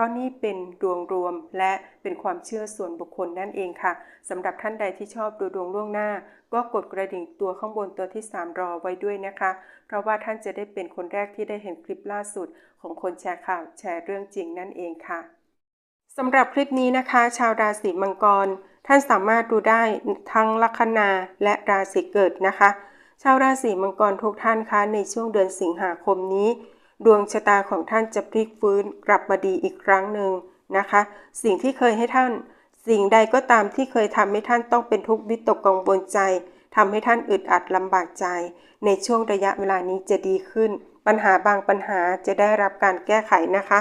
ราะนี่เป็นดวงรวมและเป็นความเชื่อส่วนบุคคลนั่นเองค่ะสำหรับท่านใดที่ชอบดูดวงล่วงหน้า ก็กดกระดิ่งตัวข้างบนตัวที่ 3 รอไว้ด้วยนะคะ เพราะว่าท่านจะได้เป็นคนแรกที่ได้เห็นคลิปล่าสุด ของคนแชร์ข่าวแชร์เรื่องจริงนั่นเองค่ะสำหรับคลิปนี้นะคะ ชาวราศีมังกร ท่านสามารถดูได้ทั้งลัคนาและราศีเกิดนะคะ ชาวราศีมังกรทุกท่านคะในช่วงเดือนสิงหาคมนี้ ดวงชะตาของท่านจะพลิกฟื้นกลับมาดีอีกครั้งหนึ่งนะคะ สิ่งที่เคยให้ท่าน สิ่งใดก็ตามที่เคยทำให้ท่านต้องเป็นทุกข์วิตกกังวลใจทำให้ท่านอึดอัดลำบากใจ ในช่วงระยะเวลานี้จะดีขึ้น ปัญหาบางปัญหาจะได้รับการแก้ไขนะคะ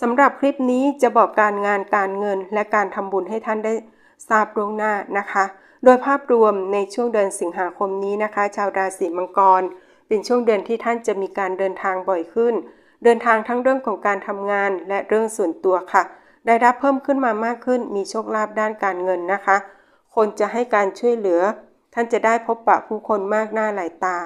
สำหรับคลิปนี้จะบอกการงานการเงินและการทำบุญให้ท่านได้ทราบล่วงหน้านะคะ โดยภาพรวมในช่วงเดือนสิงหาคมนี้นะคะ ชาวราศีมังกร เป็นช่วงเดือนที่ท่านจะมีการเดินทางบ่อยขึ้น เดินทางทั้งเรื่องของการทำงานและเรื่องส่วนตัวค่ะ ได้รับเพิ่มขึ้นมามากขึ้น มีโชคลาภด้านการเงินนะคะ คนจะให้การช่วยเหลือ ท่านจะได้พบปะผู้คนมากหน้าหลายตา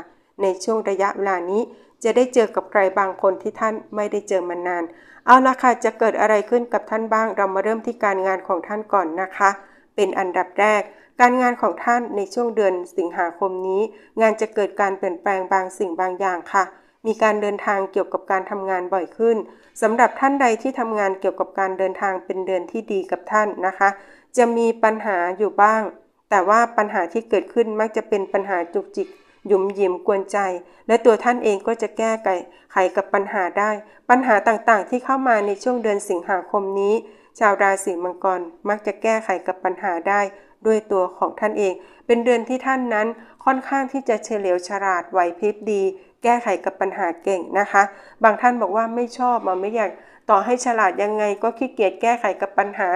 ในช่วงระยะเวลานี้จะได้เจอกับใครบางคนที่ท่านไม่ได้เจอมานาน เอาละค่ะ จะเกิดอะไรขึ้นกับท่านบ้าง เรามาเริ่มที่การงานของท่านก่อนนะคะ เป็นอันดับแรก การงานของท่านในช่วงเดือนสิงหาคมนี้ งานจะเกิดการเปลี่ยนแปลงบางสิ่งบางอย่างค่ะ มีการเดินทางเกี่ยวกับการทำงานบ่อยขึ้นสำหรับท่านใดที่ทำงานเกี่ยวกับการเดินทางเป็นเดือนที่ดีกับท่านนะคะ จะมีปัญหาอยู่บ้าง แต่ว่าปัญหาที่เกิดขึ้นมักจะเป็นปัญหาจุกจิกหยุมหยิมกวนใจ และตัวท่านเองก็จะแก้ไขไขกับปัญหาได้ ปัญหาต่างๆ ที่เข้ามาในช่วงเดือนสิงหาคมนี้ ชาวราศีมังกรมักจะแก้ไขกับปัญหาได้ ด้วยตัวของท่านเอง เป็นเดือนที่ท่านนั้นค่อนข้างที่จะเฉลียวฉลาดไหวพริบดี แก้ไขกับปัญหาเก่งนะคะ บางท่านบอกว่าไม่ชอบมาไม่อยากต่อให้ฉลาดยังไงก็ขี้เกียจแก้ไขกับปัญหา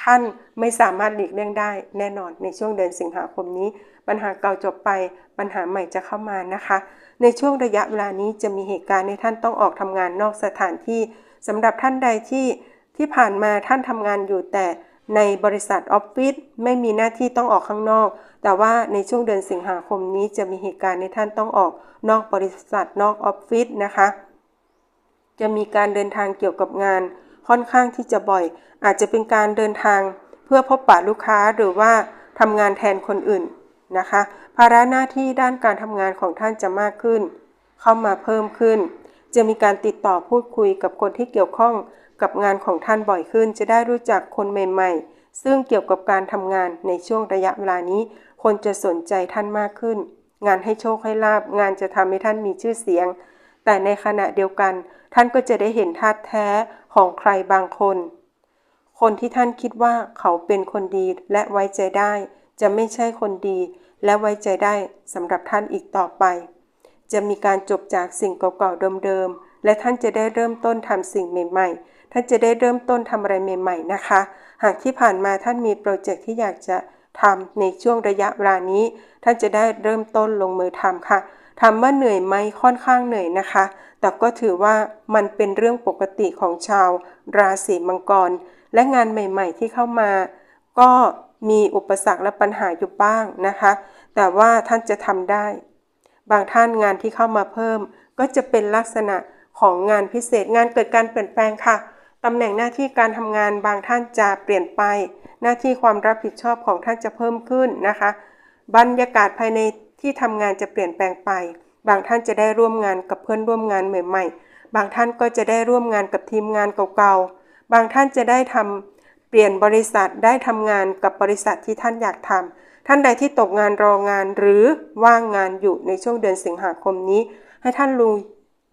ท่านไม่สามารถหลีกเลี่ยงได้ แน่นอนในช่วงเดือนสิงหาคมนี้ ปัญหาเก่าจบไปปัญหาใหม่จะเข้ามานะคะ ในช่วงระยะเวลานี้จะมีเหตุการณ์ในท่านต้องออกทำงานนอกสถานที่สำหรับท่านใดที่ที่ผ่านมาท่านทำงานอยู่แต่ ในบริษัทออฟฟิศไม่มีหน้าที่ต้องออกข้างนอก แต่ว่าในช่วงเดือนสิงหาคมนี้จะมีเหตุการณ์ในท่านต้องออกนอกบริษัทนอกออฟฟิศนะคะ จะมีการเดินทางเกี่ยวกับงานค่อนข้างที่จะบ่อย อาจจะเป็นการเดินทางเพื่อพบปะลูกค้าหรือว่าทำงานแทนคนอื่นนะคะ ภาระหน้าที่ด้านการทำงานของท่านจะมากขึ้น เข้ามาเพิ่มขึ้น จะมีการติดต่อพูดคุยกับคนที่เกี่ยวข้อง กับงานของท่านบ่อยขึ้น จะได้รู้จักคนใหม่ ๆ ซึ่งเกี่ยวกับการทำงานในช่วงระยะเวลานี้ คนจะสนใจท่านมากขึ้น งานให้โชคให้ลาบ งานจะทำให้ท่านมีชื่อเสียง แต่ในขณะเดียวกัน ท่านก็จะได้เห็นท่าแท้ของใครบางคน คนที่ท่านคิดว่าเขาเป็นคนดีและไว้ใจได้ จะไม่ใช่คนดี และไว้ใจได้สำหรับท่านอีกต่อไป จะมีการจบจากสิ่งเก่าๆเดิมๆและท่านจะได้เริ่มต้นทำสิ่งใหม่ๆ ท่านจะได้เริ่มต้นทำอะไรใหม่ๆนะคะ หากที่ผ่านมาท่านมีโปรเจกต์ที่อยากจะทำในช่วงระยะเวลานี้ ท่านจะได้เริ่มต้นลงมือทำค่ะถามว่าเหนื่อยไหมค่อนข้างเหนื่อยนะคะ แต่ก็ถือว่ามันเป็นเรื่องปกติของชาว ราศีมังกร และงานใหม่ ๆ ที่เข้ามา ก็มีอุปสรรคและปัญหาอยู่บ้างนะคะ แต่ว่าท่านจะทำได้ บางท่านงานที่เข้ามาเพิ่ม ก็จะเป็นลักษณะของงานพิเศษงานเกิดการเปลี่ยนแปลงค่ะ ตำแหน่งหน้าที่การทำงานบางท่านจะเปลี่ยนไป หน้าที่ความรับผิดชอบของท่านจะเพิ่มขึ้นนะคะ บรรยากาศภายในที่ทำงานจะเปลี่ยนแปลงไป บางท่านจะได้ร่วมงานกับเพื่อนร่วมงานใหม่ ๆ บางท่านก็จะได้ร่วมงานกับทีมงานเก่าๆ บางท่านจะได้ทำเปลี่ยนบริษัทได้ทำงานกับบริษัทที่ท่านอยากทำท่านใดที่ตกงานรองานหรือว่างงานอยู่ในช่วงเดือนสิงหาคมนี้ ให้ท่านลุย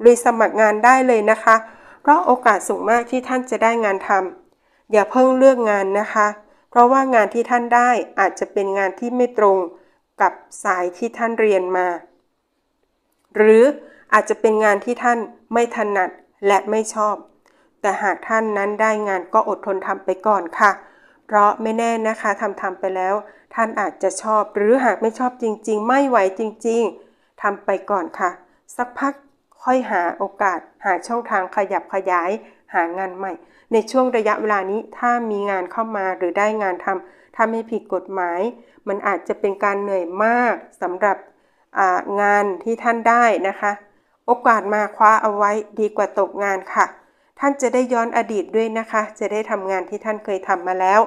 ลุยสมัครงานได้เลยนะคะ เพราะโอกาสสูงมากที่ท่านจะได้งานทำอย่าเพิ่งเลือกงานนะคะ เพราะว่างานที่ท่านได้อาจจะเป็นงานที่ไม่ตรงกับสายที่ท่านเรียนมา หรืออาจจะเป็นงานที่ท่านไม่ถนัดและไม่ชอบ แต่หากท่านนั้นได้งานก็อดทนทำไปก่อนค่ะ เพราะไม่แน่นะคะทำทำไปแล้ว ท่านอาจจะชอบ หรือหากไม่ชอบจริง ๆ ไม่ไหวจริง ๆทำไปก่อนค่ะ สักพัก ค่อยหาโอกาส หาช่องทางขยับขยาย หางานใหม่ ในช่วงระยะเวลานี้ถ้ามีงานเข้ามาหรือได้งานทำถ้าไม่ผิดกฎหมาย มันอาจจะเป็นการเหนื่อยมากสำหรับงานที่ท่านได้นะคะ โอกาสมาคว้าเอาไว้ดีกว่าตกงานค่ะ ท่านจะได้ย้อนอดีตด้วยนะคะ จะได้ทำงานที่ท่านเคยทำมาแล้ว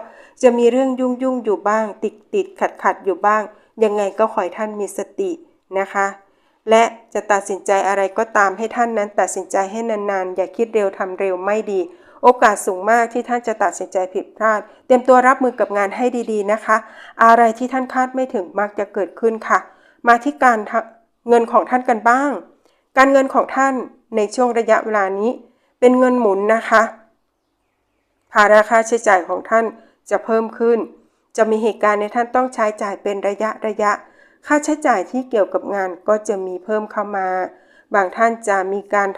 จะมีเรื่องยุ่งยุ่งอยู่บ้าง ติดติดขัดขัดอยู่บ้าง ยังไงก็ขอให้ท่านมีสตินะคะ และจะตัดสินใจอะไรก็ตามให้ท่านนั้นตัดสินใจให้นานๆ อย่าคิดเร็วทำเร็วไม่ดี โอกาสสูงมากที่ท่านจะตัดสินใจผิดพลาด เตรียมตัวรับมือกับงานให้ดีๆนะคะ อะไรที่ท่านคาดไม่ถึงมักจะเกิดขึ้นค่ะ มาที่การเงินของท่านกันบ้าง การเงินของท่านในช่วงระยะเวลานี้ เป็นเงินหมุนนะคะภาระค่าใช้จ่ายของท่านจะเพิ่มขึ้น จะมีเหตุการณ์ในท่านต้องใช้จ่ายเป็นระยะระยะ ค่าใช้จ่ายที่เกี่ยวกับงานก็จะมีเพิ่มเข้ามา บางท่านจะมีการ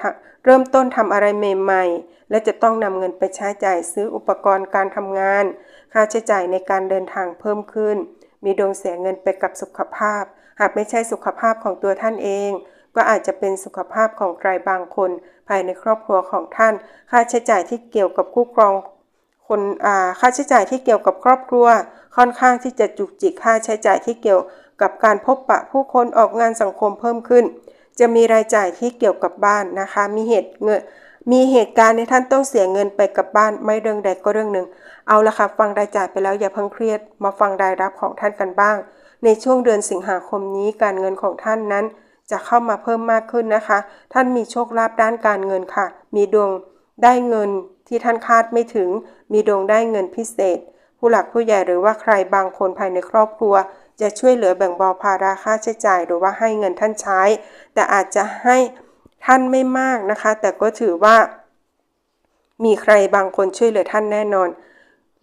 เริ่มต้นทำอะไรใหม่ๆ และจะต้องนำเงินไปใช้จ่ายซื้ออุปกรณ์การทำงาน ค่าใช้จ่ายในการเดินทางเพิ่มขึ้น มีดวงเสียเงินไปกับสุขภาพ หากไม่ใช่สุขภาพของตัวท่านเอง ก็อาจจะเป็นสุขภาพของใครบางคน ภายในครอบครัวของท่าน ค่าใช้จ่ายที่เกี่ยวกับคู่ครองคนค่าใช้จ่ายที่เกี่ยวกับครอบครัว ค่อนข้างที่จะจุกจิกค่าใช้จ่ายที่เกี่ยว กับการพบปะผู้คนออกงานสังคมเพิ่มขึ้น จะมีรายจ่ายที่เกี่ยวกับบ้านนะคะ มีเหตุเงินมีเหตุการณ์ในท่านต้องเสียเงินไปกับบ้านไม่เรื่องใดก็เรื่องหนึ่ง เอาละค่ะฟังรายจ่ายไปแล้วอย่าเพิ่งเครียด มาฟังรายรับของท่านกันบ้าง ในช่วงเดือนสิงหาคมนี้การเงินของท่านนั้น จะเข้ามาเพิ่มมากขึ้นนะคะ ท่านมีโชคลาภด้านการเงินค่ะ มีดวงได้เงินที่ท่านคาดไม่ถึง มีดวงได้เงินพิเศษ ผู้หลักผู้ใหญ่หรือว่าใครบางคนภายในครอบครัว จะช่วยเหลือแบ่งเบาภาระค่าใช้จ่าย หรือว่าให้เงินท่านใช้ แต่อาจจะให้ท่านไม่มากนะคะ แต่ก็ถือว่า มีใครบางคนช่วยเหลือท่านแน่นอน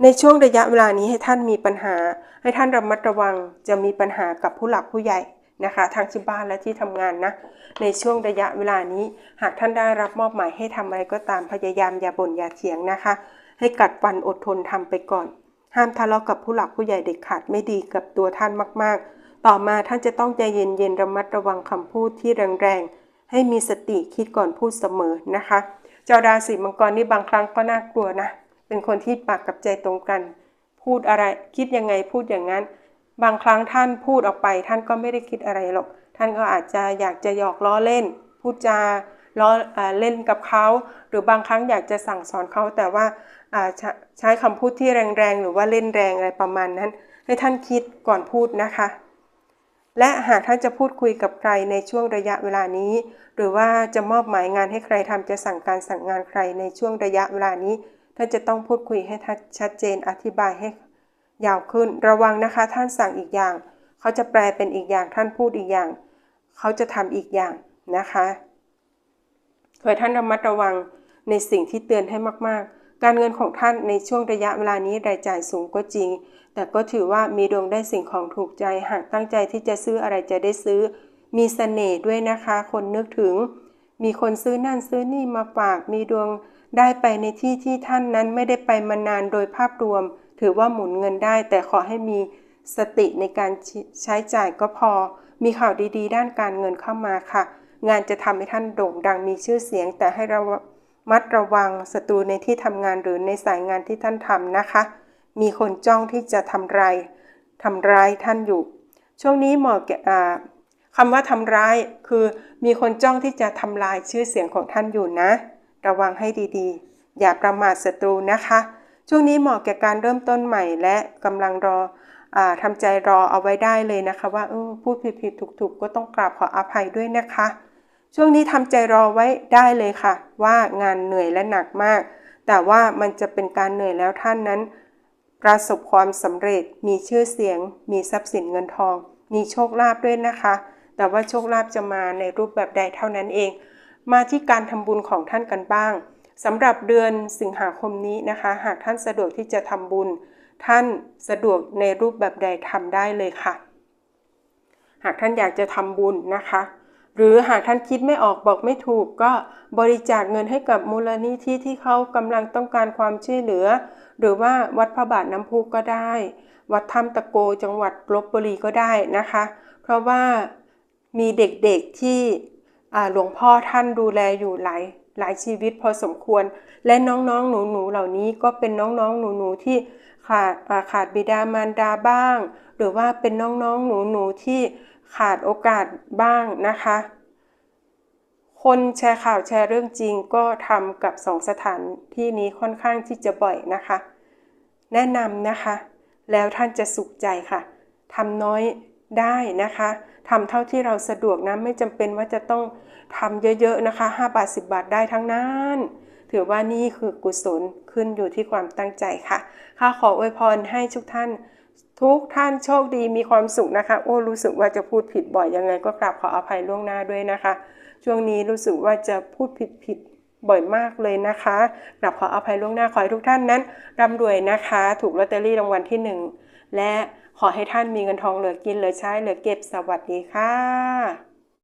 ในช่วงระยะเวลานี้ให้ท่านมีปัญหา ให้ท่านระมัดระวังจะมีปัญหากับผู้หลักผู้ใหญ่นะคะทางที่บ้านและที่ทำงานนะ ในช่วงระยะเวลานี้ หากท่านได้รับมอบหมายให้ทำอะไรก็ตามพยายามอย่าบ่นอย่าเถียงนะคะ ให้กัดฟันอดทนทำไปก่อน ห้ามทะเลาะกับผู้หลักผู้ใหญ่เด็ดขาดไม่ดีกับตัวท่านมาก ๆ ต่อมาท่านจะต้องใจเย็นๆระมัดระวังคำพูดที่แรงๆ ให้มีสติคิดก่อนพูดเสมอนะคะ เจ้าราศีมังกรนี่บางครั้งก็น่ากลัวนะ เป็นคนที่ปากกับใจตรงกัน พูดอะไรคิดยังไงพูดอย่างนั้น บางครั้งท่านพูดออกไป ท่านก็ไม่ได้คิดอะไรหรอก ท่านก็อาจจะอยากจะหยอกล้อเล่น พูดจา ล้อเล่นกับเขา หรือบางครั้งอยากจะสั่งสอนเขาแต่ว่าใช้คำพูดที่แรงๆ หรือว่าเล่นแรงอะไรประมาณนั้น ให้ท่านคิดก่อนพูดนะคะ และหากท่านจะพูดคุยกับใครในช่วงระยะเวลานี้ หรือว่าจะมอบหมายงานให้ใครทำจะสั่งการสั่งงานใครในช่วงระยะเวลานี้ท่านจะต้องพูดคุยให้ชัดเจนอธิบายให้ยาวขึ้น ระวังนะคะ ท่านสั่งอีกอย่าง เขาจะแปลเป็นอีกอย่างท่านพูดอีกอย่าง เขาจะทำอีกอย่างนะคะ ขอให้ท่านระมัดระวังในสิ่งที่เตือนให้มากๆ การเงินของท่านในช่วงระยะเวลานี้รายจ่ายสูงก็จริง แต่ก็ถือว่ามีดวงได้สิ่งของถูกใจ หากตั้งใจที่จะซื้ออะไรจะได้ซื้อ มีสเสน่ห์ด้วยนะคะ คนนึกถึง มีคนซื้อนั่นซื้อนี่มาฝาก มีดวงได้ไปในที่ที่ท่านนั้นไม่ได้ไปมานานโดยภาพรวม ถือว่าหมุนเงินได้ แต่ขอให้มีสติในการใช้จ่ายก็พอ มีข่าวดีๆ ด้านการเงินเข้ามาค่ะ งานจะทำให้ท่านโด่งดังมีชื่อเสียง แต่ให้รามัดระวังศัตรูในที่ทำงานหรือในสายงานที่ท่านทำนะคะ มีคนจ้องที่จะทำร้ายทำร้ายท่านอยู่ ช่วงนี้เหมาะแก่คำว่าทำร้ายคือมีคนจ้องที่จะทำลายชื่อเสียงของท่านอยู่นะ ระวังให้ดีๆ อย่าประมาทศัตรูนะคะ ช่วงนี้เหมาะแก่การเริ่มต้นใหม่และกำลังรออทำใจรอเอาไว้ได้เลยนะคะ ว่าออพูดผิดๆถูกๆ ก็ต้องกราบขออภัยด้วยนะคะ ช่วงนี้ทำใจรอไว้ได้เลยค่ะ ว่างานเหนื่อยและหนักมาก แต่ว่ามันจะเป็นการเหนื่อยแล้วท่านนั้น ประสบความสำเร็จมีชื่อเสียง มีทรัพย์สินเงินทอง มีโชคลาภด้วยนะคะ แต่ว่าโชคลาภจะมาในรูปแบบใดเท่านั้นเอง มาที่การทำบุญของท่านกันบ้างสำหรับเดือนสิงหาคมนี้นะคะ หากท่านสะดวกที่จะทำบุญ ท่านสะดวกในรูปแบบใดทำได้เลยค่ะ หากท่านอยากจะทำบุญนะคะ หรือหากท่านคิดไม่ออกบอกไม่ถูกก็บริจาคเงินให้กับมูลนิธิที่เขากำลังต้องการความช่วยเหลือ หรือว่าวัดพระบาทน้ำพุก็ได้ วัดถ้ำตะโกจังหวัดลบบุรีก็ได้นะคะ เพราะว่ามีเด็กๆที่หลวงพ่อท่านดูแลอยู่หลายหลายชีวิตพอสมควร และน้องๆ หนูๆ เหล่านี้ก็เป็นน้องๆ หนูๆ ที่ขาดขาดบิดามารดาบ้าง หรือว่าเป็นน้องๆ หนูๆ ที่ ขาดโอกาสบ้างนะคะ คนแชร์ข่าวแชร์เรื่องจริงก็ทำกับสองสถานที่นี้ค่อนข้างที่จะบ่อยนะคะ แนะนำนะคะ แล้วท่านจะสุขใจค่ะทำน้อยได้นะคะทำเท่าที่เราสะดวกนะ ไม่จำเป็นว่าจะต้องทำเยอะๆนะคะ 5 บาท 10 บาทได้ทั้งนั้น ถือว่านี่คือกุศลขึ้นอยู่ที่ความตั้งใจค่ะ ข้าขออวยพรให้ทุกท่าน ทุกท่านโชคดีมีความสุขนะคะ โอ้รู้สึกว่าจะพูดผิดบ่อยยังไง ก็กราบขออภัยล่วงหน้าด้วยนะคะ ช่วงนี้รู้สึกว่าจะพูดผิดผิดบ่อยมากเลยนะคะกราบขออภัยล่วงหน้าขอให้ทุกท่านนั้นร่ำรวยนะคะ ถูกลอตเตอรี่รางวัลที่หนึ่งและขอให้ท่านมีเงินทองเหลือกินเหลือใช้เหลือเก็บสวัสดีค่ะ